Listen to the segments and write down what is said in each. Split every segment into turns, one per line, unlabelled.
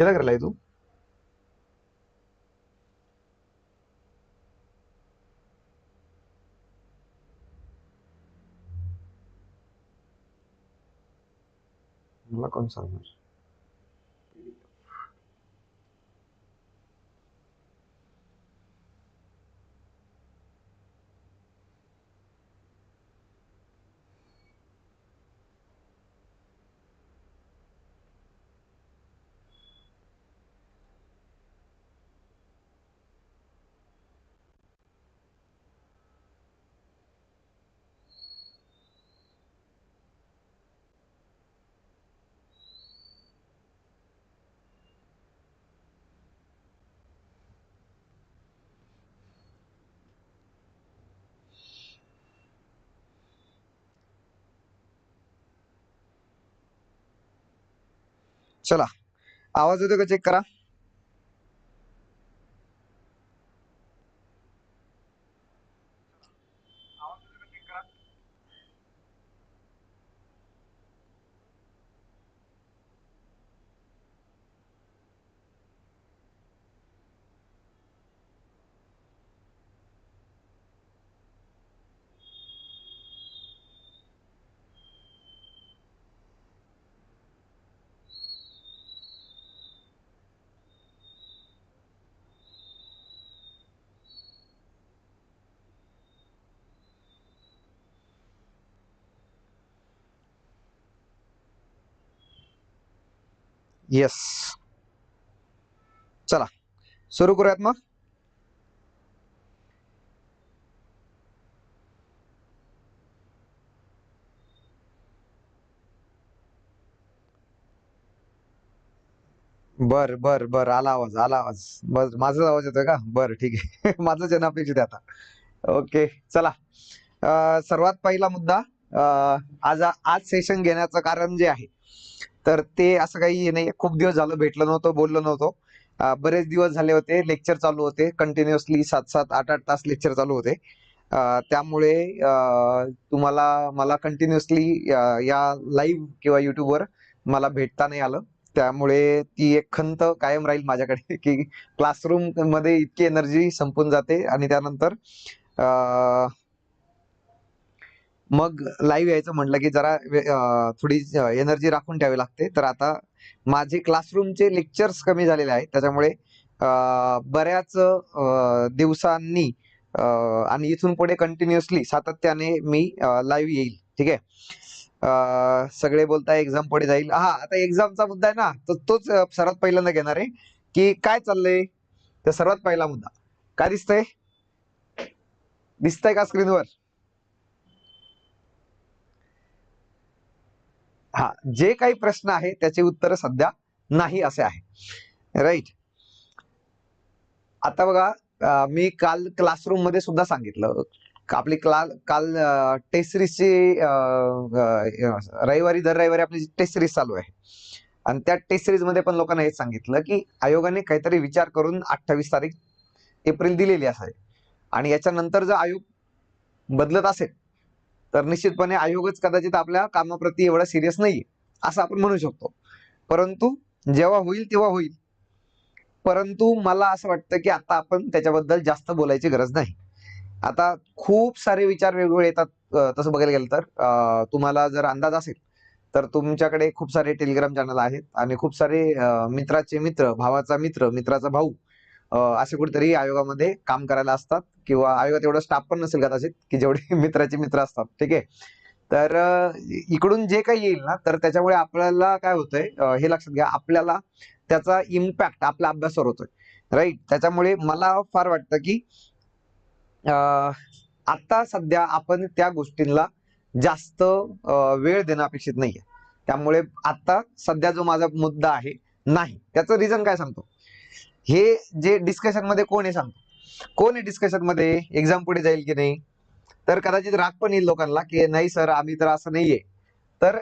केला करलाय तू मला चला. आवाज येतो का चेक करा? येस चला. सुरू करूयात मग. बर बर बर. आला आवाज आला आवाज. बस माझाच आवाज येतोय का? बर ठीक आहे. माझं जन अपेक्षित आहे आता. ओके चला. सर्वात पहिला मुद्दा आज आज सेशन घेण्याचं कारण जे आहे तर ते असं काही नाही खूप दिवस झालं भेटलो नव्हतो बोललो नव्हतो. बरेच दिवस झाले होते लेक्चर चालू होते कंटिन्युअसली सात सात आठ आठ तास लेक्चर चालू होते. त्यामुळे तुम्हाला मला कंटिन्युअसली या लाईव्ह किंवा युट्यूबवर मला भेटता नाही आलं. त्यामुळे ती एक खंत कायम राहील माझ्याकडे की क्लासरूममध्ये इतकी एनर्जी संपून जाते आणि त्यानंतर मग लाईव्ह यायचं म्हटलं की जरा वे- थोडी एनर्जी राखून ठेवावी लागते. तर आता माझे क्लासरूमचे लेक्चर्स कमी झालेले आहेत. त्याच्यामुळे बऱ्याच दिवसांनी आणि इथून पुढे कंटिन्युअसली सातत्याने मी लाईव्ह येईल. ठीक आहे? सगळे बोलताय एक्झाम पुढे जाईल. हा आता एक्झामचा मुद्दा आहे ना तर तोच सर्वात पहिल्यांदा घेणार आहे की काय चाललंय? तर सर्वात पहिला मुद्दा. काय दिसतंय? दिसतंय का स्क्रीनवर हा जे काही प्रश्न आहे त्याचे उत्तर सध्या नाही असे आहे. राईट आता बघा मी काल क्लासरूममध्ये सुद्धा सांगितलं. आपली क्ला काल टेस्ट सिरीजची रविवारी दर रविवारी आपली टेस्ट सिरीज चालू आहे. आणि त्या टेस्ट सिरीजमध्ये पण लोकांना हेच सांगितलं की आयोगाने काहीतरी विचार करून अठ्ठावीस तारीख एप्रिल दिलेली असावी. आणि याच्यानंतर जर आयोग बदलत असेल तर निश्चितपणे आयोगच कदाचित आपल्या कामाप्रती एवढा सिरियस नाहीये असं आपण म्हणू शकतो. परंतु जेव्हा होईल तेव्हा होईल. परंतु मला असं वाटतं की आता आपण त्याच्याबद्दल जास्त बोलायची गरज नाही. आता खूप सारे विचार वेगवेगळे येतात तसं बघायला गेलं तर. तुम्हाला जर अंदाज असेल तर तुमच्याकडे खूप सारे टेलिग्राम चॅनल आहेत आणि खूप सारे मित्राचे मित्र भावाचा मित्र मित्राचा भाऊ असे कुठेतरी आयोगामध्ये काम करायला असतात किंवा आयोगात एवढा स्टाफ पण नसेल कदाचित की जेवढे मित्राचे मित्र असतात ठीक आहे? तर इकडून जे काही येईल ना तर त्याच्यामुळे आपल्याला काय होतंय हे लक्षात घ्या आपल्याला त्याचा इम्पॅक्ट आपल्या अभ्यासावर होतोय राईट त्याच्यामुळे मला फार वाटतं की आता सध्या आपण त्या गोष्टींना जास्त वेळ देणं अपेक्षित नाहीये. त्यामुळे आता सध्या जो माझा मुद्दा आहे नाही. त्याचं रिझन काय सांगतो? हे जे डिस्कशनमध्ये कोण आहे सांगतो? कोण आहे डिस्कशनमध्ये? एक्झाम पुढे जाईल की नाही? तर कदाचित राग पण येईल लोकांना की नाही सर आम्ही तर असं नाहीये. तर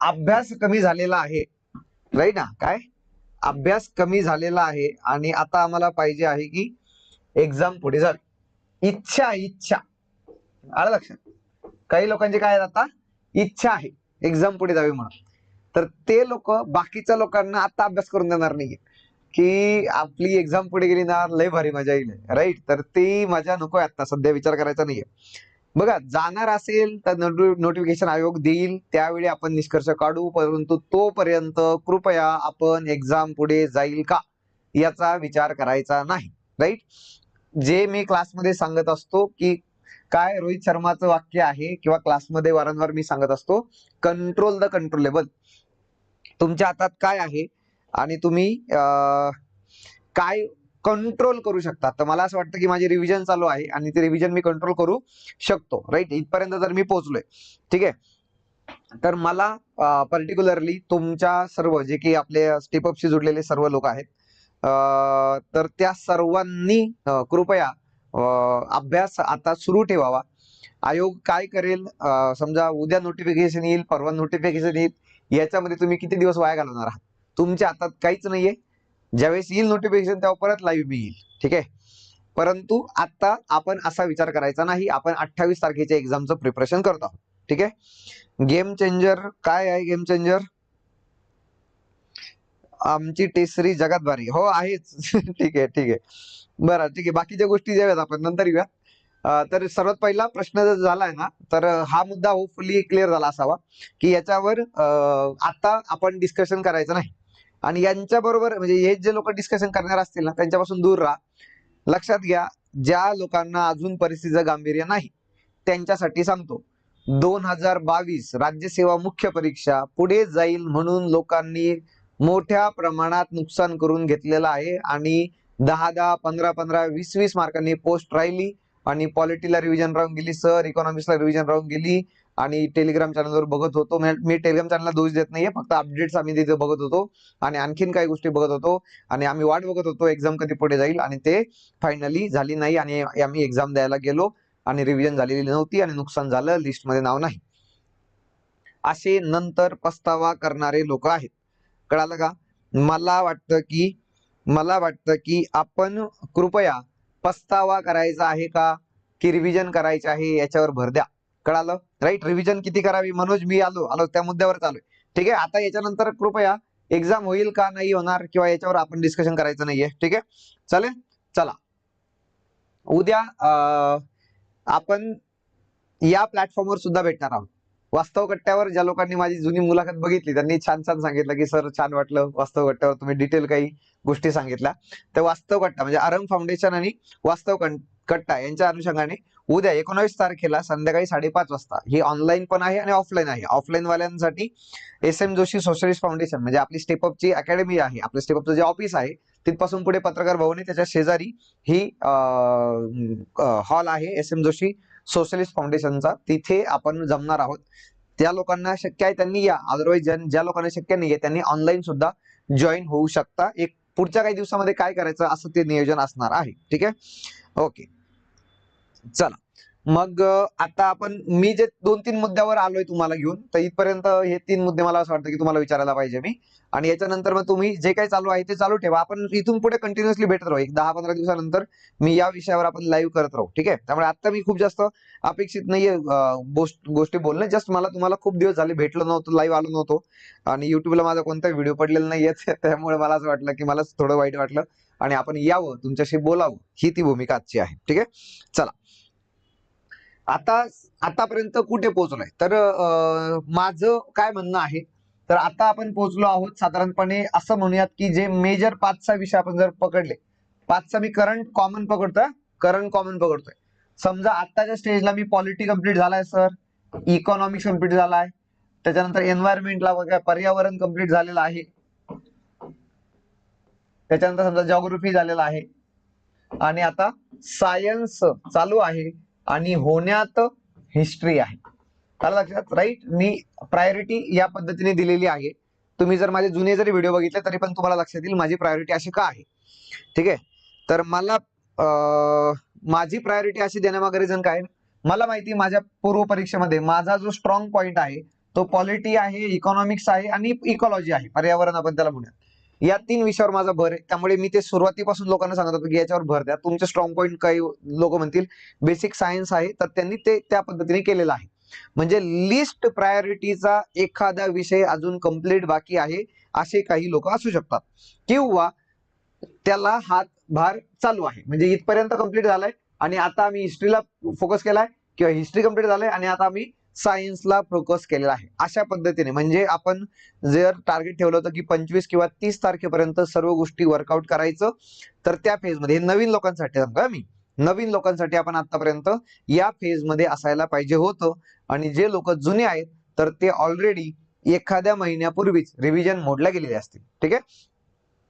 अभ्यास कमी झालेला आहे. राईट ना? काय? अभ्यास कमी झालेला आहे आणि आता आम्हाला पाहिजे आहे की एक्झाम पुढे जावी. इच्छा इच्छा. आलं लक्षात? काही लोकांची काय आता? इच्छा आहे. एक्झाम पुढे जावी म्हणून. तर ते लोक बाकीच्या लोकांना आता अभ्यास करून देणार नाहीये की आपली एक्झाम पुढे गेली ना लय भारी मजा येईल राईट तर ती मजा नको आता सध्या विचार करायचा नाहीये. बघा जाणार असेल तर नोटिफिकेशन आयोग देईल त्यावेळी आपण निष्कर्ष काढू परंतु तोपर्यंत कृपया आपण एक्झाम पुढे जाईल का याचा विचार करायचा नाही राईट जे मी क्लासमध्ये सांगत असतो की काय रोहित शर्माचं वाक्य आहे किंवा क्लासमध्ये वारंवार मी सांगत असतो कंट्रोल द कंट्रोलेबल तुमच्या हातात काय आहे? आणि तुम्ही काय कंट्रोल करू शकता. तर मला असं वाटतं की माझी रिव्हिजन चालू आहे आणि ते रिव्हिजन मी कंट्रोल करू शकतो. राईट इथपर्यंत जर मी पोहोचलोय. ठीक आहे? तर मला पर्टिक्युलरली तुमच्या सर्व जे की आपले स्टेपअपशी जुडलेले सर्व लोक आहेत तर त्या सर्वांनी कृपया अभ्यास आता सुरू ठेवावा. आयोग काय करेल? समजा उद्या नोटिफिकेशन येईल परवा नोटिफिकेशन येईल याच्यामध्ये तुम्ही किती दिवस वाया घालवणार आहात? तुमच्या हातात काहीच नाहीये. ज्यावेळेस येईल नोटिफिकेशन तेव्हा परत लाईव्ह मी येईल. ठीक आहे? परंतु आता आपण असा विचार करायचा नाही. आपण अठ्ठावीस तारखेच्या एक्झामचं प्रिपरेशन करतो ठीक आहे? गेम चेंजर काय आहे गेम चेंजर आमची टेसरी जगात भारी. हो आहेच. ठीक आहे ठीक आहे. बरं ठीक आहे. बाकीच्या गोष्टी ज्या आपण. नंतर येऊया तर सर्वात पहिला प्रश्न जर झालाय ना तर हा मुद्दा होपफुली क्लिअर झाला असावा. की याच्यावर आता आपण डिस्कशन करायचं नाही. आणि यांच्याबरोबर म्हणजे हे जे लोक डिस्कशन करणार असतील ना त्यांच्यापासून दूर राहा. लक्षात घ्या ज्या लोकांना अजून परिस्थितीचं गांभीर्य नाही त्यांच्यासाठी सांगतो. दोन हजार बावीस राज्यसेवा मुख्य परीक्षा पुढे जाईल म्हणून लोकांनी मोठ्या प्रमाणात नुकसान करून घेतलेलं आहे आणि दहा दहा पंधरा पंधरा वीस वीस मार्कांनी पोस्ट राहिली आणि पॉलिटीला रिव्हिजन राहून गेली सर इकॉनॉमिक्सला रिव्हिजन राहून गेली. आणि टेलिग्राम चॅनलवर बघत होतो. म्हणजे मी टेलिग्राम चॅनलला दोष देत नाहीये. फक्त अपडेट्स आम्ही तिथे बघत होतो. आणि आणखीन काही गोष्टी बघत होतो. आणि आम्ही वाट बघत होतो. एक्झाम कधी पुढे जाईल? आणि ते फायनली झाली नाही. आणि आम्ही एक्झाम द्यायला गेलो. आणि रिव्हिजन झालेली नव्हती. आणि नुकसान झालं. लिस्टमध्ये नाव नाही. असे नंतर पस्तावा करणारे लोक आहेत. कळालं का? मला वाटतं की मला वाटतं की आपण कृपया पस्तावा करायचा आहे का? की रिव्हिजन करायचं आहे? याच्यावर भर द्या. कळालं? राईट रिव्हिजन किती करावी? मनोज मी आलो. आलो त्या मुद्द्यावर चालू ठीक आहे? आता याच्यानंतर कृपया एक्झाम होईल का नाही होणार किंवा याच्यावर आपण डिस्कशन करायचं नाहीये. ठीक आहे? चालेल? चला. उद्या अं, आपण या प्लॅटफॉर्मवर सुद्धा भेटणार आहोत. वास्तव कट्ट्यावर ज्या लोकांनी माझी जुनी मुलाखत बघितली त्यांनी छान छान सांगितलं की सर छान वाटलं वास्तव कट्ट्यावर तुम्ही डिटेल काही गोष्टी सांगितल्या. तर वास्तव कट्टा म्हणजे आरम फाउंडेशन आणि वास्तव कं- कट्टा यांच्या अनुषंगाने उद्या एकोणावीस तारखेला संध्याकाळी साडेपाच वाजता ही ऑनलाईन पण आहे आणि ऑफलाईन आहे. Offline वाल्यांसाठी S M Joshi socialist foundation म्हणजे आपली स्टेपअपची अकॅडमी आहे. आपलं स्टेपअपचं जे ऑफिस आहे तिथपासून पुढे पत्रकार भवन आहे त्याच्या शेजारी ही हॉल आहे एस एम जोशी सोशलिस्ट फाउंडेशनचा तिथे आपण जमणार आहोत. त्या लोकांना शक्य आहे त्यांनी या. अदरवाईज ज्या लोकांना शक्य नाहीये त्यांनी ऑनलाईन सुद्धा जॉईन होऊ शकता. एक पुढच्या काही दिवसामध्ये काय करायचं असं ते नियोजन असणार आहे. ठीक आहे? ओके चला. मग आता आपण मी जे दोन तीन मुद्द्यावर आलोय तुम्हाला घेऊन तर इथपर्यंत हे तीन मुद्दे मला असं वाटतं की तुम्हाला विचारायला पाहिजे मी. आणि याच्यानंतर मग तुम्ही जे काही चालू आहे ते चालू ठेवा. आपण इथून पुढे कंटिन्युअसली भेटत राहू. एक दहा पंधरा दिवसानंतर मी या विषयावर आपण लाईव्ह करत राहू. ठीक आहे? त्यामुळे आता मी खूप जास्त अपेक्षित नाहीये गोष्टी बोलणं. जस्ट मला तुम्हाला खूप दिवस झाले भेटलो नव्हतो लाईव्ह आलो नव्हतो. आणि युट्यूबला माझा कोणता व्हिडिओ पडलेला नाहीये. त्यामुळे मला असं वाटलं की मला थोडं वाईट वाटलं. आणि आपण यावं तुमच्याशी बोलावं. ही ती भूमिका आजची आहे. ठीक आहे? चला. आता आतापर्यंत कुठे पोहोचलोय तर माझं काय म्हणणं आहे तर आता आपण पोहोचलो आहोत साधारणपणे असं म्हणूयात की जे मेजर पाच सहा विषय आपण जर पकडले पाच सहा मी करंट कॉमन पकडतोय करंट कॉमन पकडतोय. समजा आत्ताच्या स्टेजला मी पॉलिटी कंप्लीट झालाय सर इकॉनॉमिक्स कंप्लीट झालाय. त्याच्यानंतर एन्व्हायरमेंटला वगैरे पर्यावरण कंप्लीट झालेलं आहे. त्याच्यानंतर समजा जॉग्रफी झालेला आहे. आणि आता सायन्स चालू आहे. आणि होण्यात हिस्ट्री आहे. त्याला लक्षात राईट मी प्रायोरिटी या पद्धतीने दिलेली आहे. तुम्ही जर माझे जुने जरी व्हिडिओ बघितले तरी पण तुम्हाला लक्षात येईल माझी प्रायोरिटी अशी का आहे? ठीक आहे? तर मला माझी प्रायोरिटी अशी देण्यामागे रिझन काय? आहे? मला माहिती माझ्या पूर्व परीक्षेमध्ये माझा जो स्ट्रॉंग पॉईंट आहे तो पॉलिटी आहे इकॉनॉमिक्स आहे आणि इकॉलॉजी आहे पर्यावरण आपण त्याला म्हणूया या तीन विषयावर माझा भर आहे. त्यामुळे मी ते सुरुवातीपासून लोकांना सांगत होतो की याच्यावर भर द्या. तुमचे स्ट्रॉंग पॉईंट काही लोक म्हणतील बेसिक सायन्स आहे तर त्यांनी ते त्या पद्धतीने केलेलं आहे. म्हणजे लिस्ट प्रायोरिटीचा एखादा विषय अजून कंप्लीट बाकी आहे असे काही लोक असू शकतात. किंवा त्याला हात भार चालू आहे. म्हणजे इथपर्यंत कंप्लीट झालाय आणि आता आम्ही हिस्ट्रीला फोकस केलाय किंवा हिस्ट्री कंप्लीट झालंय आणि आता आम्ही सायन्सला फोकस केलेला आहे. अशा पद्धतीने म्हणजे आपण जर टार्गेट ठेवलं होतं की पंचवीस किंवा तीस तारखेपर्यंत सर्व गोष्टी वर्कआउट करायचं तर त्या फेजमध्ये हे नवीन लोकांसाठी सांगा मी? नवीन लोकांसाठी आपण आतापर्यंत या फेजमध्ये असायला पाहिजे होतं. आणि जे लोक जुने आहेत तर ते ऑलरेडी एखाद्या महिन्यापूर्वीच रिव्हिजन मोडला गेलेले असतील. ठीक आहे?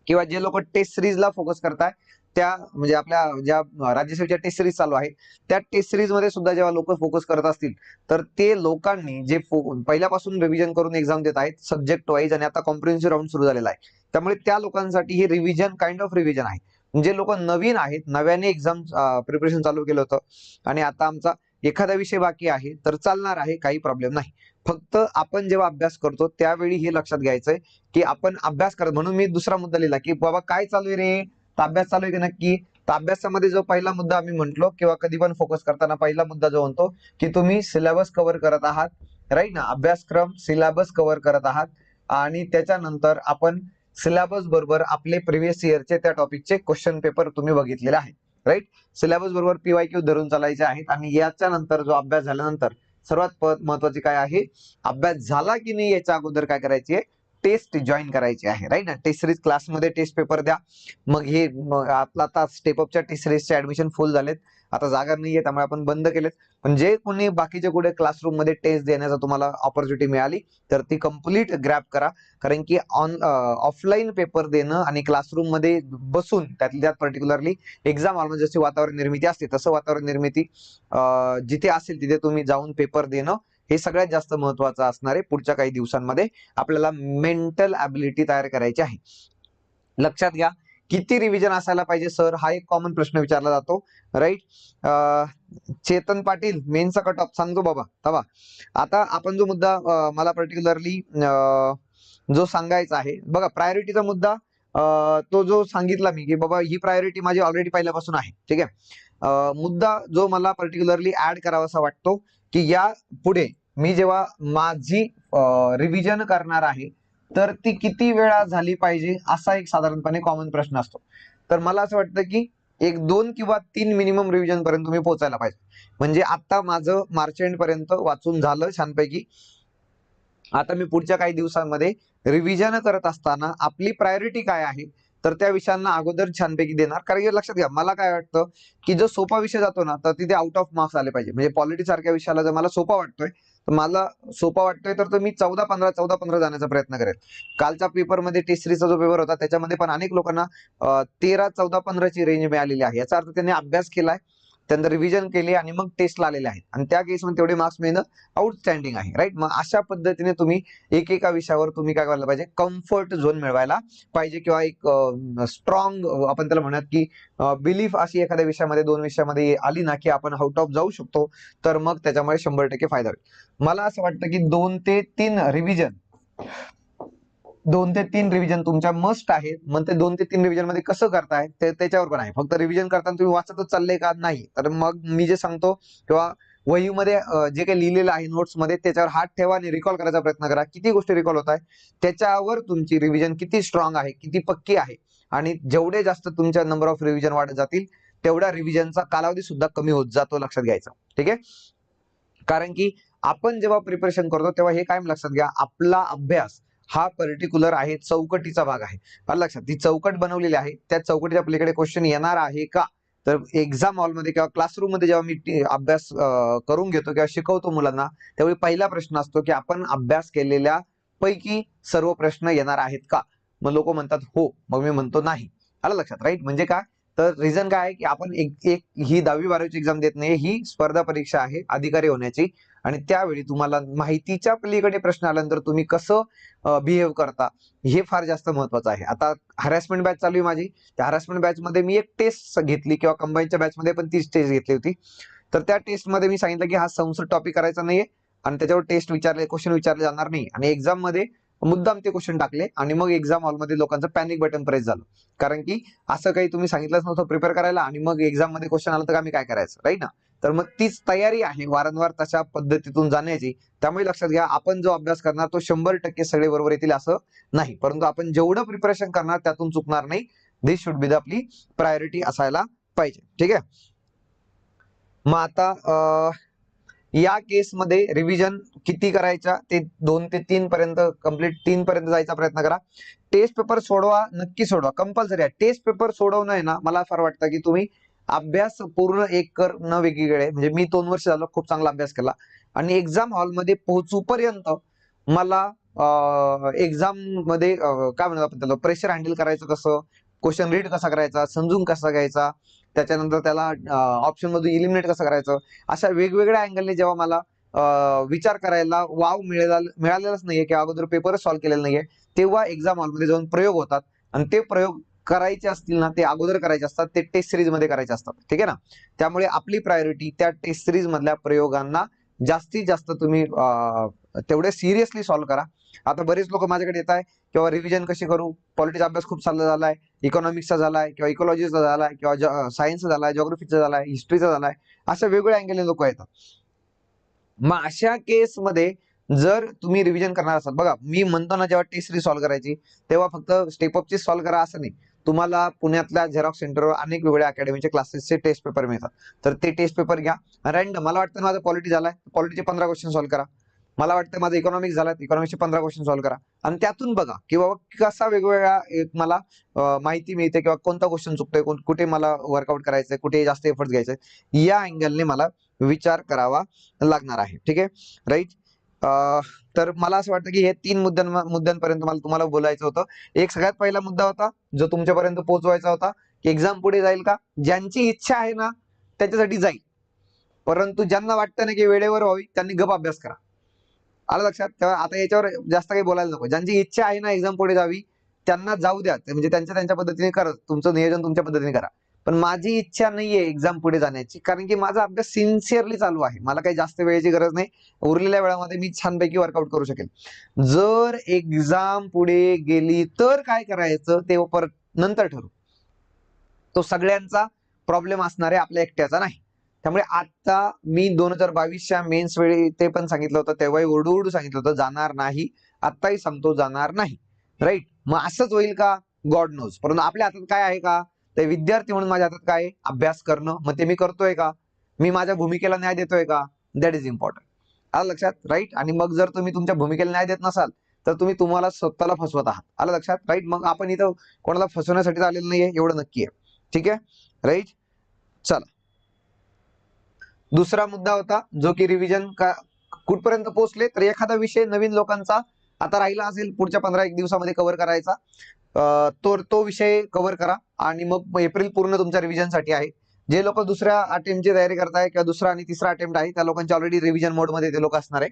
किंवा जे लोक टेस्ट सिरीजला फोकस करताय त्या म्हणजे आपल्या ज्या राज्यसेवेच्या टेस्ट सिरीज चालू आहे त्या टेस्ट सिरीजमध्ये सुद्धा जेव्हा लोक फोकस करत असतील तर ते लोकांनी जे फो- पहिल्यापासून रिव्हिजन करून एक्झाम देत आहेत सब्जेक्ट वाईज आणि आता कॉम्प्रिहेन्सिव्ह राऊंड सुरू झालेला आहे. त्यामुळे त्या लोकांसाठी हे रिव्हिजन काइंड ऑफ रिव्हिजन आहे. जे लोक नवीन आहेत नव्याने एक्झाम प्रिपरेशन चालू केलं होतं आणि आता आमचा एखादा विषय बाकी आहे तर चालणार आहे काही प्रॉब्लेम नाही. फक्त आपण जेव्हा अभ्यास करतो त्यावेळी हे लक्षात घ्यायचंय की आपण अभ्यास करत म्हणून मी दुसरा मुद्दा लिहिला की बाबा काय चालू आहे रे? ताब्यात अभ्यास चालू आहे की नक्की तर अभ्यासामध्ये जो पहिला मुद्दा आम्ही म्हंटलो किंवा कधी पण फोकस करताना पहिला मुद्दा जो म्हणतो की तुम्ही सिलेबस कव्हर करत आहात. राईट ना? अभ्यासक्रम सिलेबस कव्हर करत आहात. आणि त्याच्यानंतर आपण सिलेबस बरोबर आपले प्रिव्हियस इयरचे त्या टॉपिकचे क्वेश्चन पेपर तुम्ही बघितलेले आहे राईट सिलेबस बरोबर पीवाय क्यू धरून चालायचे आहेत. आणि याच्या नंतर जो अभ्यास झाल्यानंतर सर्वात महत्वाची काय आहे? अभ्यास झाला की नाही याच्या अगोदर काय करायची आहे? टेस्ट जॉईन करायची आहे राईट ना? टेस्ट सिरीज क्लासमध्ये टेस्ट पेपर द्या. मग हे मग आपलं आता स्टेपअपच्या टेस्ट सिरीजचे ऍडमिशन फुल झालेत. आता जागा नाही आहे त्यामुळे आपण बंद केलेत. पण जे कोणी बाकीचे कुठे क्लासरूममध्ये टेस्ट देण्याचा तुम्हाला ऑपॉर्च्युनिटी मिळाली तर ती कंप्लीट ग्रॅप करा. कारण की ऑन ऑफलाईन पेपर देणं आणि क्लासरूममध्ये बसून त्यातल्या त्यात पर्टिक्युलरली एक्झाम हॉलमध्ये जशी वातावरण निर्मिती असते तसं वातावरण निर्मिती जिथे असेल तिथे तुम्ही जाऊन पेपर देणं हे सगळ्यात जास्त महत्वाचं असणार आहे पुढच्या काही दिवसांमध्ये आपल्याला मेंटल ॲबिलिटी तयार करायची आहे. लक्षात घ्या किती रिव्हिजन असायला पाहिजे सर हा एक कॉमन प्रश्न विचारला जातो राईट चेतन पाटील मेनचा कट ऑफ सांगतो बाबा तवा. आता आपण जो मुद्दा मला पर्टिक्युलरली जो सांगायचा आहे बघा प्रायोरिटीचा मुद्दा तो जो सांगितला मी की बाबा ही प्रायोरिटी माझी ऑलरेडी पहिल्यापासून आहे ठीक आहे? मुद्दा जो मला पर्टिक्युलरली ऍड करावासा वाटतो की या पुढे मी जेव्हा माझी रिव्हिजन करणार आहे तर ती किती वेळा झाली पाहिजे असा एक साधारणपणे कॉमन प्रश्न असतो. तर मला असं वाटतं की एक दोन किंवा तीन मिनिमम रिव्हिजन पर्यंत तुम्ही पोहोचायला पाहिजे. म्हणजे आता माझं मार्च एंड पर्यंत वाचून झालं छानपैकी. आता मी पुढच्या काही दिवसांमध्ये रिव्हिजन करत असताना आपली प्रायोरिटी काय आहे तर त्या विषयांना अगोदर छानपैकी देणार. कारण की लक्षात घ्या मला काय वाटतं की जो सोपा विषय जातो ना तर तिथे आउट ऑफ मार्क्स आले पाहिजे. म्हणजे पॉलिटी सारख्या विषयाला जर मला सोपा वाटतोय तर मला सोपा वाटतोय तर तो मी चौदा पंधरा चौदा पंधरा जाण्याचा प्रयत्न करेल कालच्या पेपरमध्ये टेस्ट थ्रीचा जो पेपर होता त्याच्यामध्ये पण अनेक लोकांना तेरा चौदा पंधराची रेंज मिळालेली आहे. याचा अर्थ त्यांनी अभ्यास केलाय. त्यानंतर रिव्हिजन केले आणि मग टेस्टला आलेले आहेत. आणि त्या केसमध्ये तेवढे मार्क्स मिळणं आउटस्टँडिंग आहे राईट मग अशा पद्धतीने तुम्ही एकेका विषयावर तुम्ही काय करायला पाहिजे? कम्फर्ट झोन मिळवायला पाहिजे किंवा एक स्ट्रॉंग आपण त्याला म्हणत की बिलीफ अशी एखाद्या विषयामध्ये दोन विषयामध्ये आली ना की आपण आउट ऑफ जाऊ शकतो तर मग त्याच्यामुळे शंभर टक्के फायदा होईल. मला असं वाटतं की दोन ते तीन रिव्हिजन दोन ते तीन रिव्हिजन तुमच्या मस्ट आहे. मग ते दोन ते तीन रिव्हिजनमध्ये कसं करताय ते त्याच्यावर पण आहे. फक्त रिव्हिजन करताना तुम्ही वाचतच चाललंय का? नाही. तर मग मी जे सांगतो किंवा वहीमध्ये जे काही लिहिलेलं आहे नोट्समध्ये त्याच्यावर हात ठेवा आणि रिकॉल करायचा प्रयत्न करा. किती गोष्टी रिकॉल होत आहे त्याच्यावर तुमची रिव्हिजन किती स्ट्रॉंग आहे किती पक्की आहे आणि जेवढे जास्त तुमच्या नंबर ऑफ रिव्हिजन वाढत जातील तेवढा रिव्हिजनचा कालावधी सुद्धा कमी होत जातो लक्षात घ्यायचा. ठीक आहे? कारण की आपण जेव्हा प्रिपरेशन करतो तेव्हा हे कायम लक्षात घ्या आपला अभ्यास हा पर्टिक्युलर आहे चौकटीचा भाग आहे. लक्षात ती चौकट बनवलेली आहे त्या चौकटीच्या आपल्याकडे क्वेश्चन येणार आहे का? तर एक्झाम हॉलमध्ये किंवा क्लासरूममध्ये जेव्हा मी अभ्यास करून घेतो किंवा शिकवतो मुलांना त्यावेळी पहिला प्रश्न असतो की आपण अभ्यास केलेल्या पैकी सर्व प्रश्न येणार आहेत का? मग लोक म्हणतात हो. मग मी म्हणतो नाही. आलं लक्षात राईट म्हणजे काय तर रिझन काय आहे की आपण एक एक ही दहावी बारावीची एक्झाम देत नाही ही स्पर्धा परीक्षा आहे अधिकारी होण्याची. आणि त्यावेळी तुम्हाला माहितीच्या पलीकडे प्रश्न आल्यानंतर तुम्ही कसं बिहेव करता हे फार जास्त महत्वाचं आहे. आता हॅरॅसमेंट बॅच चालू आहे माझी. त्या हॅरॅसमेंट बॅच मध्ये मी एक टेस्ट घेतली किंवा कंबाईनच्या बॅच मध्ये पण तीच टेस्ट घेतली होती. तर त्या टेस्टमध्ये मी सांगितलं की हा संसद टॉपिक करायचा नाहीये आणि त्याच्यावर टेस्ट विचारले क्वेश्चन विचारले जाणार नाही. आणि एक्झाममध्ये मुद्दाम ते क्वेश्चन टाकले आणि मग एक्झाम हॉलमध्ये लोकांचं पॅनिक बटन प्रेस झालं. कारण की असं काही तुम्ही सांगितलंच नव्हतं प्रिपेअर करायला आणि मग एक्झाममध्ये क्वेश्चन आला तर आम्ही काय करायचं राईट ना? तर मग तीच तयारी आहे वारंवार तशा पद्धतीतून जाण्याची. त्यामुळे लक्षात घ्या आपण जो अभ्यास करणार तो शंभर टक्के सगळे बरोबर येतील असं नाही. परंतु आपण जेवढं प्रिपरेशन करणार त्यातून चुकणार नाही. दिस शुड बी द आपली प्रायोरिटी असायला पाहिजे. ठीक आहे? मग आता अं, या केसमध्ये रिव्हिजन किती करायच्या ते दोन ते तीन पर्यंत कंप्लीट तीन पर्यंत जायचा प्रयत्न करा. टेस्ट पेपर सोडवा नक्की सोडवा. कंपल्सरी आहे. टेस्ट पेपर सोडवणं आहे ना मला फार वाटतं की तुम्ही अभ्यास पूर्ण एक कर न वेगवेगळे. म्हणजे मी दोन वर्ष झालं खूप चांगला अभ्यास केला. आणि एक्झाम हॉलमध्ये पोहोचूपर्यंत मला एक्झाममध्ये काय म्हणतो आपण त्याला प्रेशर हँडल करायचं कसं? क्वेश्चन रीड कसा करायचा? समजून कसा घ्यायचा? त्याच्यानंतर त्याला ऑप्शन मधून इलिमिनेट कसं करायचं? अशा वेगवेगळ्या अँगलने जेव्हा मला विचार करायला वाव मिळाला मिळालेलाच नाहीये किंवा अगोदर पेपरच सॉल्व्ह केलेला नाहीये तेव्हा एक्झाम हॉलमध्ये जाऊन प्रयोग होतात. आणि ते प्रयोग करायचे असतील ना ते अगोदर करायचे असतात ते टेस्ट सिरीजमध्ये करायचे असतात. ठीक आहे ना? त्यामुळे आपली प्रायोरिटी त्या टेस्ट सिरीज मधल्या प्रयोगांना जास्तीत जास्त तुम्ही तेवढे सिरियसली सॉल्व्ह करा. आता बरेच लोक माझ्याकडे येत आहे किंवा रिव्हिजन कशी करू? पॉलिटिक्स अभ्यास खूप चालला झालाय इकॉनॉमिक्सचा झालाय किंवा इकॉलॉजीचा झालाय किंवा सायन्सचा झालाय जॉग्रफीचा झालाय हिस्ट्रीचा झालाय अशा वेगवेगळ्या अँगलने लोक येतात. मग अशा केसमध्ये जर तुम्ही रिव्हिजन करणार असाल बघा मी म्हणतो ना जेव्हा टेस्ट सिरीज सॉल्व्ह करायची तेव्हा फक्त स्टेप अपची सॉल्व्ह करा असं नाही. तुम्हाला पुण्यातल्या झेरॉक्स सेंटरवर अनेक वेगळ्या अकॅडमीचे क्लासेसचे टेस्ट पेपर मिळतात. तर ते टेस्ट पेपर घ्या. रँडम मला वाटतं माझं पॉलिटी झालाय. पॉलिटीचे पंधरा क्वेश्चन सॉल्व्ह करा. मला वाटतं माझं इकॉनॉमिक्स झालं इकॉनॉमिक्सचे पंधरा क्वेश्चन सॉल्व्ह करा. आणि त्यातून बघा की बाबा कसा वेगवेगळ्या एक मला माहिती मिळते किंवा कोणता क्वेश्चन चुकतोय कोण- कुठे मला वर्कआउट करायचंय कुठे जास्त एफर्ट घ्यायचे या अँगलने मला विचार करावा लागणार आहे. ठीक आहे? राईट तर मला असं वाटतं की हे तीन मुद्द्यां मुद्द्यांपर्यंत मला तुम्हाला बोलायचं होतं. एक सगळ्यात पहिला मुद्दा होता जो तुमच्यापर्यंत पोहोचवायचा होता की एक्झाम पुढे जाईल का? ज्यांची इच्छा आहे ना त्याच्यासाठी जाईल. परंतु ज्यांना वाटतं ना की वेळेवर व्हावी त्यांनी गप अभ्यास करा. आलं लक्षात? तेव्हा आता याच्यावर जास्त काही बोलायला नको. ज्यांची इच्छा आहे ना एक्झाम पुढे जावी त्यांना जाऊ द्या. ते म्हणजे त्यांच्या त्यांच्या पद्धतीने करा. तुमचं नियोजन तुमच्या पद्धतीने करा. पण माझी इच्छा नाहीये एक्झाम पुढे जाण्याची. कारण की माझा अभ्यास सिन्सिअरली चालू आहे. मला काही जास्त वेळेची गरज नाही. उरलेल्या वेळामध्ये मी छानपैकी वर्कआउट करू शकेल जर एक्झाम पुढे गेली तर काय करायचं ते परत नंतर ठरू तो सगळ्यांचा प्रॉब्लेम असणार आहे आपल्या एकट्याचा नाही. त्यामुळे आता मी दोन हजार बावीसच्या मेन्स वेळी ते पण सांगितलं होतं तेव्हाही ओरडू ओरडू सांगितलं होतं जाणार नाही आत्ताही सांगतो जाणार नाही. राईट मग असंच होईल का? गॉड नोज परंतु आपल्या हातात काय आहे का? ते विद्यार्थी म्हणून माझ्या हातात काय अभ्यास करणं मग ते मी करतोय का? मी माझ्या भूमिकेला न्याय देतोय का? दॅट इज इम्पॉर्टंट आलं लक्षात? राईट आणि मग जर तुम्ही तुमच्या भूमिकेला न्याय देत नसाल तर तुम्ही तुम्हाला स्वतःला फसवत आहात. आलं लक्षात? राईट मग आपण इथं कोणाला फसवण्यासाठी आलेलं नाहीये एवढं नक्की आहे. ठीक आहे? राईट चला. दुसरा मुद्दा होता जो की रिव्हिजन का कुठपर्यंत पोहोचले? तर एखादा विषय नवीन लोकांचा आता राहिला असेल पुढच्या पंधरा एक दिवसामध्ये कव्हर करायचा. तो तो विषय कव्हर करा. आणि मग एप्रिल पूर्ण तुमच्या रिव्हिजनसाठी आहे. जे लोक दुसऱ्या अटेम्प्टची तयारी करताय किंवा दुसरा आणि तिसरा अटेम्प्ट आहे त्या लोकांचे ऑलरेडी रिव्हिजन मोडमध्ये ते लोक असणार आहे.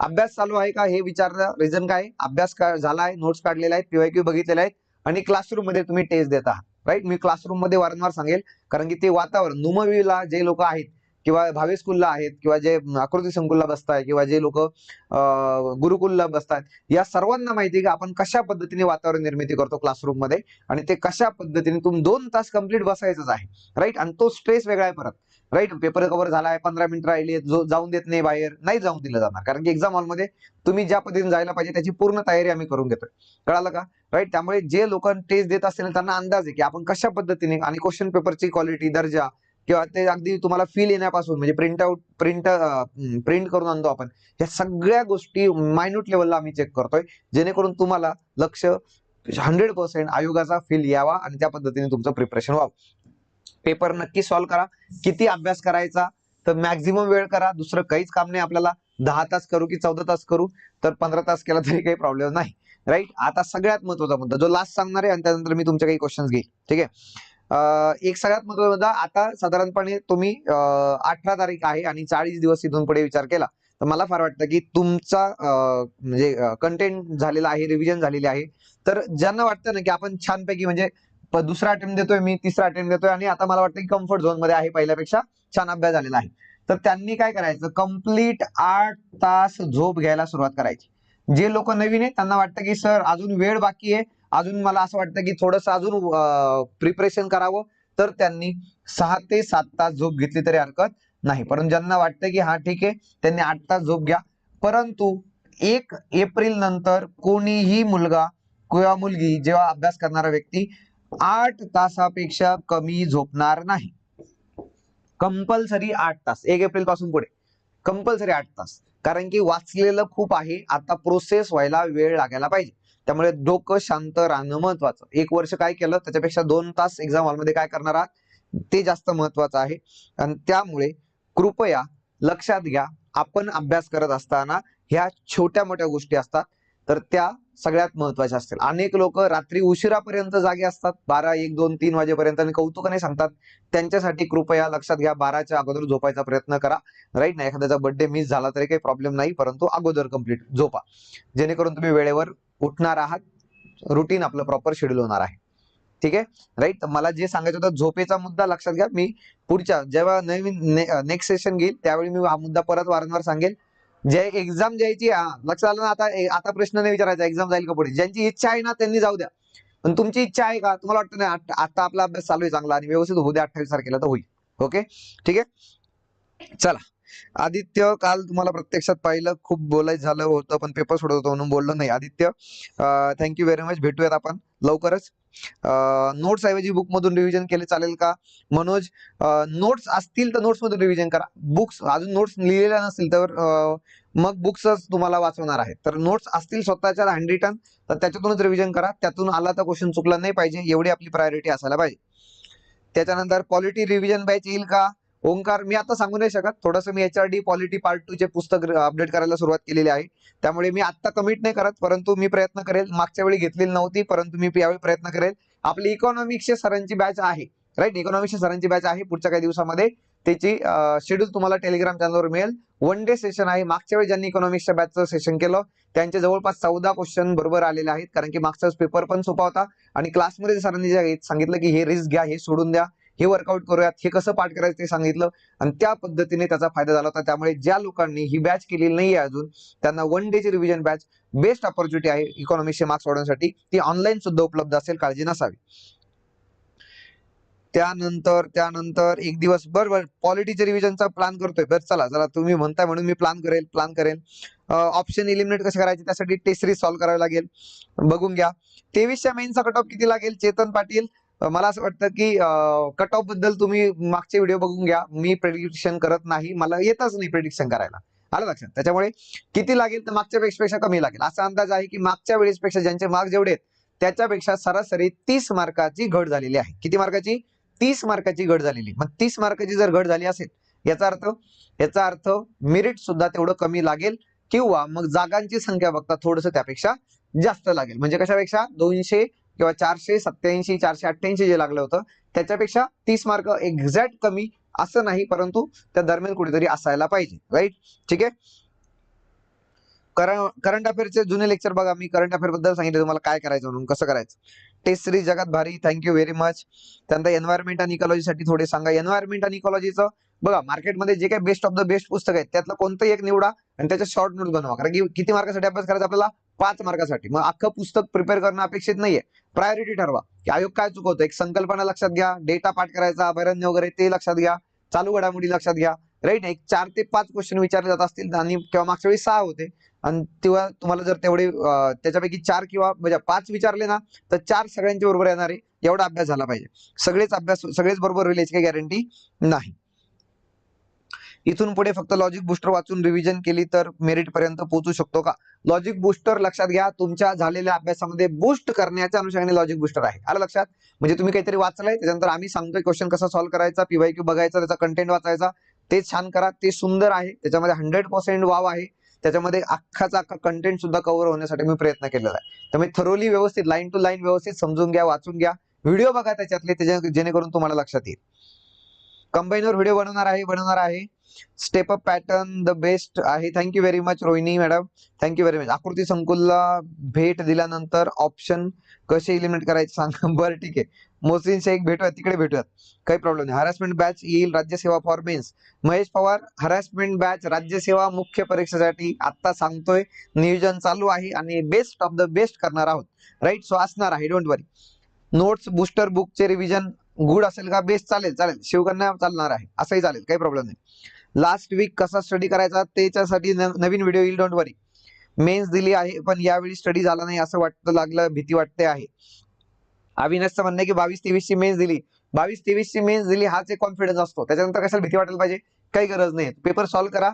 अभ्यास चालू आहे का हे विचारलं रिझन काय अभ्यास झाला आहे नोट्स काढलेले आहेत पीवायक्यू बघितलेले आहेत आणि क्लासरूममध्ये तुम्ही टेस्ट देत आहात. राईट मी क्लासरूममध्ये वारंवार सांगेल कारण की ते वातावरण नुमवीला जे लोक आहेत किंवा भावे स्कूलला आहेत किंवा जे आकृती संकुलला बसताय किंवा जे लोक गुरुकुलला बसतात या सर्वांना माहिती आहे की आपण कशा पद्धतीने वातावरण निर्मिती करतो क्लासरूममध्ये आणि ते कशा पद्धतीने तुम्ही दोन तास कंप्लीट बसायचंच आहे. राईट आणि तो स्ट्रेस वेगळा आहे परत. राईट पेपर कव्हर झाला आहे पंधरा मिनिटं राहिली जो जाऊन देत नाही बाहेर नाही जाऊन दिलं जाणार. कारण की एक्झाम हॉलमध्ये तुम्ही ज्या पद्धतीने जायला पाहिजे त्याची पूर्ण तयारी आम्ही करून घेतोय. कळालं का? राईट त्यामुळे जे लोक टेस्ट देत असतील त्यांना अंदाज आहे की आपण कशा पद्धतीने आणि क्वेश्चन पेपरची क्वालिटी दर्जा किंवा ते अगदी तुम्हाला फील येण्यापासून म्हणजे प्रिंट आउट प्रिंट प्रिंट करून आणतो आपण या सगळ्या गोष्टी मायन्यूट लेवलला आम्ही चेक करतोय जेणेकरून तुम्हाला लक्ष हंड्रेड पर्सेंट आयोगाचा फील यावा आणि त्या पद्धतीने तुमचं प्रिपरेशन व्हावं. पेपर नक्की सॉल्व्ह करा. किती अभ्यास करायचा तर मॅक्झिमम वेळ करा. दुसरं काहीच काम नाही आपल्याला. दहा तास करू की चौदा तास करू तर पंधरा तास केला तरी काही प्रॉब्लेम नाही. राईट आता सगळ्यात महत्त्वाचा मुद्दा जो लास्ट सांगणार आहे आणि त्यानंतर मी तुमचे काही क्वेश्चन्स घेईल. ठीक आहे? एक सगळ्यात महत्त्वाचा मुद्दा आता साधारणपणे तुम्ही अठरा तारीख आहे आणि चाळीस दिवस इथून पुढे विचार केला तर मला फार वाटतं की तुमचा म्हणजे कंटेंट झालेला आहे रिव्हिजन झालेली आहे तर ज्यांना वाटतं ना की आपण छानपैकी म्हणजे दुसरा अटेम्प्ट देतोय मी तिसरा अटेम्प्ट देतोय आणि आता मला वाटतं की कम्फर्ट झोनमध्ये आहे पहिल्यापेक्षा छान अभ्यास झालेला आहे. तर त्यांनी काय करायचं? कंप्लीट आठ तास झोप घ्यायला सुरुवात करायची. जे लोक नवीन आहेत त्यांना वाटतं की सर अजून वेळ बाकी आहे अजून मला असं वाटतं की थोडंसं अजून प्रिपरेशन करावं तर त्यांनी सहा ते सात तास झोप घेतली तरी हरकत नाही. परंतु ज्यांना वाटतं की हा ठीक आहे त्यांनी आठ तास झोप घ्या. परंतु एक एप्रिल नंतर कोणीही मुलगा किंवा मुलगी जेव्हा अभ्यास करणारा व्यक्ती आठ तासापेक्षा कमी झोपणार नाही. कंपल्सरी आठ तास. एक एप्रिलपासून पुढे. कंपल्सरी आठ तास. कारण की वाचलेलं खूप आहे. आता प्रोसेस व्हायला वेळ लागायला पाहिजे. त्यामुळे डोकं शांत राहणं महत्वाचं. एक वर्ष काय केलं त्याच्यापेक्षा दोन तास एक्झाम हॉलमध्ये काय करणार आहात ते जास्त महत्वाचं आहे. आणि त्यामुळे कृपया लक्षात घ्या आपण अभ्यास करत असताना ह्या छोट्या मोठ्या गोष्टी असतात तर त्या सगळ्यात महत्त्वाच्या असतील. अनेक लोक रात्री उशिरापर्यंत जागे असतात बारा एक दोन तीन वाजेपर्यंत आणि कौतुकाने सांगतात. त्यांच्यासाठी कृपया लक्षात घ्या बाराच्या अगोदर झोपायचा प्रयत्न करा. राईट ना एखाद्याचा बर्थडे मिस झाला तरी काही प्रॉब्लेम नाही परंतु अगोदर कंप्लीट झोपा. जेणेकरून तुम्ही वेळेवर उठणार आहात. रुटीन आपलं प्रॉपर शेड्यूल होणार आहे. ठीक आहे? राईट मला जे सांगायचं होतं झोपेचा मुद्दा लक्षात घ्या. मी पुढच्या जेव्हा नवीन नेक्स्ट सेशन घेईल त्यावेळी मी हा मुद्दा परत वारंवार सांगेल. जे एक्झाम द्यायची लक्षात आलं ना आता आता प्रश्न नाही विचारायचा एक्झाम जाईल का पुढे? ज्यांची इच्छा आहे ना त्यांनी जाऊ द्या. पण तुमची इच्छा आहे का? तुम्हाला वाटतं नाही आता आपला अभ्यास चालू आहे चांगला आणि व्यवस्थित होऊ द्या अठ्ठावीस तारखेला तर होईल. ओके ठीक आहे? चला. आदित्य काल तुम्हाला प्रत्यक्षात पाहिलं. खूप बोलायचं झालं होतं पण पेपर सोडत होतो म्हणून बोललो नाही. आदित्य थँक्यू व्हेरी मच भेटूयात आपण लवकरच. नोट्स ऐवजी बुक मधून रिव्हिजन केले चालेल का? मनोज नोट्स असतील तर नोट्स मधून रिव्हिजन करा. बुक्स अजून नोट्स लिहिलेल्या नसतील तर मग बुक्सच तुम्हाला वाचवणार आहेत तर नोट्स असतील स्वतःच्या हँड रिटर्न तर त्याच्यातूनच रिव्हिजन करा. त्यातून आला तर क्वेश्चन चुकला नाही पाहिजे. एवढी आपली प्रायोरिटी असायला पाहिजे. त्याच्यानंतर पॉलिटी रिव्हिजन बॅच येईल का? ओंकार मी आता सांगू नाही शकत. थोडंसं मी H R D polity part two चे पुस्तक अपडेट करायला सुरुवात केलेली आहे. त्यामुळे मी आता कमिट नाही करत परंतु मी प्रयत्न करेल. मागच्या वेळी घेतलेली नव्हती परंतु मी यावेळी प्रयत्न करेल. आपली इकॉनॉमिक्सच्या सरांची बॅच आहे. राईट इकॉनॉमिक्सच्या सरांची बॅच आहे पुढच्या काही दिवसामध्ये. त्याची शेड्यूल तुम्हाला टेलिग्राम चॅनलवर मिळेल. वन डे सेशन आहे. मागच्या वेळी ज्यांनी इकॉनॉमिक्सच्या बॅचचं सेशन केलं त्यांचे जवळपास चौदा क्वेश्चन बरोबर आलेले आहेत. कारण की मागचा पेपर पण सोपा होता. आणि क्लासमध्ये सरांनी जे सांगितलं की हे रिस्क घ्या हे सोडून द्या. हे वर्कआउट करूयात हे कसं पाठ करायचं ते सांगितलं. आणि त्या पद्धतीने त्याचा फायदा झाला होता. त्यामुळे ज्या लोकांनी ही बॅच केलेली नाहीये अजून त्यांना वन डेची रिव्हिजन बॅच बेस्ट ऑपॉर्च्युनिटी आहे इकॉनॉमिक्सचे मार्क्स वाढवण्यासाठी. ती ऑनलाईन सुद्धा उपलब्ध असेल काळजी नसावी. त्यानंतर त्यानंतर एक दिवस बरोबर पॉलिटीचे रिव्हिजनचा प्लॅन करतोय. बरं चला चला तुम्ही म्हणताय म्हणून मी प्लॅन करेल प्लॅन करेल ऑप्शन इलिमिनेट कसे करायचे? त्यासाठी टेस्ट सिरीज सॉल्व्ह करावी लागेल. बघून घ्या. तेवीसच्या मेनचा कट ऑफ किती लागेल? चेतन पाटील मला असं वाटतं की कट ऑफबद्दल तुम्ही मागचे व्हिडिओ बघून घ्या. मी प्रेडिक्शन करत नाही. मला येतच नाही प्रेडिक्शन करायला. आलं लक्षात? त्याच्यामुळे किती लागेल तर मागच्या पेक्षापेक्षा कमी लागेल? असा अंदाज आहे की मागच्या वेळेसपेक्षा ज्यांचे मार्क जेवढे आहेत त्याच्यापेक्षा सरासरी तीस मार्काची घट झालेली आहे. किती मार्काची? तीस मार्काची घट झालेली. मग तीस मार्काची जर घट झाली असेल याचा अर्थ याचा अर्थ मेरिट सुद्धा तेवढं कमी लागेल किंवा मग जागांची संख्या बघता थोडस त्यापेक्षा जास्त लागेल. म्हणजे कशापेक्षा? दोनशे किंवा चारशे सत्याऐंशी चारशे अठ्ठ्याऐंशी जे लागलं होतं त्याच्यापेक्षा तीस मार्क एक्झॅक्ट कमी असं नाही परंतु त्या दरम्यान कुठेतरी असायला पाहिजे राईट ठीक आहे? करंट करंट अफेअरचे जुने लेक्चर बघा मी करंट अफेअरबद्दल सांगितलं तुम्हाला काय करायचं म्हणून कसं करायचं? टेस्ट सिरीज जगात भारी थँक्यू व्हेरी मच त्यानंतर एन्व्हायरमेंट आणि इकॉलॉजीसाठी थोडे सांगा. एन्व्हायरमेंट आणि इकॉलॉजीचं बघा मार्केटमध्ये जे काही बेस्ट ऑफ द बेस्ट पुस्तक आहेत त्यातलं कोणतंही एक निवडा आणि त्याच्या शॉर्ट नोट बनवा. कारण की किती मार्कासाठी अभ्यास करायचा आपल्याला? पाच मार्कासाठी मग अख्खं पुस्तक प्रिपेअर करणं अपेक्षित नाहीये. प्रायोरिटी ठरवा. की आयोग काय चुकवतो? एक संकल्पना लक्षात घ्या. डेटा पाठ करायचा अभयारण्य वगैरे ते लक्षात घ्या. चालू घडामोडी लक्षात घ्या. राईट एक चार ते पाच क्वेश्चन विचारले जात असतील आणि किंवा मागच्या वेळी सहा होते. आणि तेव्हा तुम्हाला जर तेवढे त्याच्यापैकी चार किंवा म्हणजे पाच विचारले ना तर चार सगळ्यांच्या बरोबर येणारे एवढा अभ्यास झाला पाहिजे. सगळेच अभ्यास सगळेच बरोबर होईल याची काही गॅरंटी नाही. इथून पुढे फक्त लॉजिक बुस्टर वाचून रिव्हिजन केली तर मेरिट पर्यंत पोहोचू शकतो का? लॉजिक बुस्टर लक्षात घ्या तुमच्या झालेल्या अभ्यासामध्ये बुस्ट करण्याच्या अनुषंगाने लॉजिक बुस्टर आहे. आलं लक्षात? म्हणजे तुम्ही काहीतरी वाचलंय त्याच्यानंतर आम्ही सांगतोय क्वेश्चन कसा सॉल्व्ह करायचा पीवाय क्यू बघायचा त्याचा कंटेंट वाचायचा ते छान करा ते सुंदर आहे. त्याच्यामध्ये हंड्रेड पर्सेंट वाव आहे. त्याच्यामध्ये अख्खाचा अख्खा कंटेंट सुद्धा कव्हर होण्यासाठी मी प्रयत्न केलेला आहे. त्यामुळे थरोली व्यवस्थित लाईन टू लाईन व्यवस्थित समजून घ्या वाचून घ्या. व्हिडिओ बघा त्याच्यातले त्याच्या जेणेकरून तुम्हाला लक्षात येईल. कंबाईनवर व्हिडिओ बनवणार आहे बनवणार आहे. Step up pattern the best आहे. Thank you very much Rohini madam thank you very much Aakruti संकुलला भेट दिल्यानंतर ऑप्शन कसे इलिमिनेट करायचे सांगा. बरं ठीक आहे. मोसिन शेख भेटूयात. तिकडे भेटूयात. काही प्रॉब्लेम नाही. हॅरासमेंट बॅच येईल राज्यसेवा for mains Mahesh Pawar harassment batch राज्यसेवा मुख्य परीक्षेसाठी आता सांगतोय. नियोजन चालू आहे आणि बेस्ट ऑफ द बेस्ट करणार आहोत. राईट सो असणार आहे. डोंट वरी नोट्स बुस्टर बुकचे रिव्हिजन गुड असेल का? बेस्ट चालेल चालेल. शिवकन्या चालणार आहे. असंही चालेल. काही प्रॉब्लेम नाही. लास्ट वीक कसा स्टडी करायचा त्याच्यासाठी नवीन व्हिडिओ येईल डोंट वरी मेन्स दिली आहे पण यावेळी स्टडी झाला नाही असं वाटतं लागलं भीती वाटते आहे. अविनाशचं म्हणणं आहे की बावीस तेवीस ची मेन्स दिली. बावीस तेवीस ची मेन्स दिली हाच एक कॉन्फिडन्स असतो. त्याच्यानंतर कशाला भीती वाटायला पाहिजे? काही गरज नाही. पेपर सॉल्व्ह करा.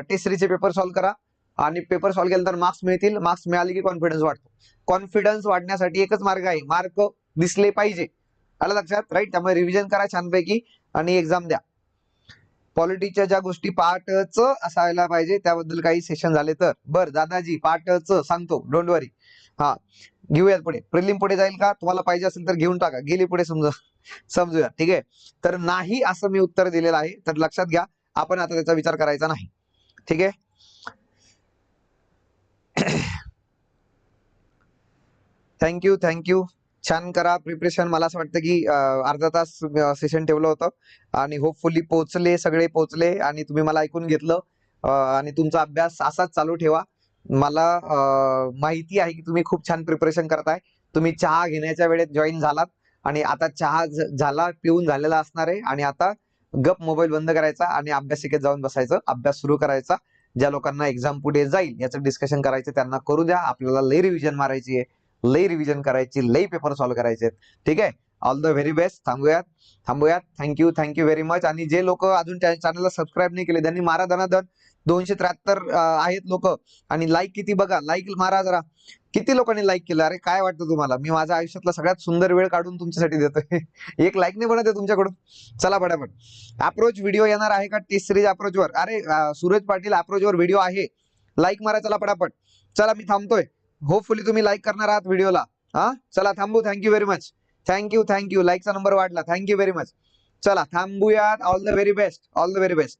टेस्टरीचे चे पेपर सॉल्व्ह करा. आणि पेपर सॉल्व्ह केल्यानंतर मार्क्स मिळतील. मार्क्स मिळाले की कॉन्फिडन्स वाढतो. कॉन्फिडन्स वाढण्यासाठी एकच मार्ग आहे. मार्क दिसले पाहिजे. आलं लक्षात? राईट त्यामुळे रिव्हिजन करा छानपैकी आणि एक्झाम द्या. पॉलिटीच्या ज्या गोष्टी पार्टच असायला पाहिजे त्याबद्दल काही सेशन झाले तर. बर दादाजी पार्टच सांगतो. डोंट वरी हा. घेऊयात पुढे. प्रिलिम पुढे जाईल का? तुम्हाला पाहिजे असेल तर घेऊन टाका. गेली पुढे समजा. समजूया. ठीक आहे? तर नाही असं मी उत्तर दिलेलं आहे. तर लक्षात घ्या. आपण आता त्याचा विचार करायचा नाही. ठीक आहे? थँक्यू थँक्यू छान करा. प्रिपरेशन मला असं वाटतं की अर्धा तास सेशन ठेवलं होतं आणि होपफुली पोहोचले सगळे पोहोचले आणि तुम्ही मला ऐकून घेतलं. आणि तुमचा अभ्यास असाच चालू ठेवा. मला माहिती आहे की तुम्ही खूप छान प्रिपरेशन करताय. तुम्ही चहा घेण्याच्या वेळेत जॉईन झालात आणि आता चहा झाला पिऊन झालेला असणार आहे आणि आता गप मोबाईल बंद करायचा आणि अभ्यासिकेत जाऊन बसायचं. अभ्यास सुरू करायचा. ज्या लोकांना एक्झाम पुढे जाईल याचं डिस्कशन करायचं त्यांना करू द्या. आपल्याला लई रिव्हिजन मारायची आहे. लई रिव्हिजन करायची लई पेपर सॉल्व्ह करायचे ठीक आहे? ऑल द व्हेरी बेस्ट थांबूयात. थांबूयात. थँक्यू थँक्यू व्हेरी मच आणि जे लोक अजून त्या चॅनलला सबस्क्राईब नाही केले त्यांनी मारा धनाधन दोनशे त्र्याहत्तर आहेत लोक. आणि लाईक किती बघा. लाईक मारा जरा. किती लोकांनी लाईक केलं? अरे काय वाटतं तुम्हाला? मी माझ्या आयुष्यातला सगळ्यात सुंदर वेळ काढून तुमच्यासाठी देतोय. एक लाईक नाही बनत आहे तुमच्याकडून. चला पटापट. अप्रोच व्हिडिओ येणार आहे का? टेस्ट सिरीज अप्रोचवर अरे सूरज पाटील अप्रोचवर व्हिडिओ आहे. लाईक मारा चला पटापट. चला मी थांबतोय. होपफुली तुम्ही लाईक करणार आहात व्हिडिओला हा? चला थांबू. Thank you very much thank you thank you लाईकचा number वाढला. थँक्यू व्हेरी मच चला थांबूयात. All the very best all the very best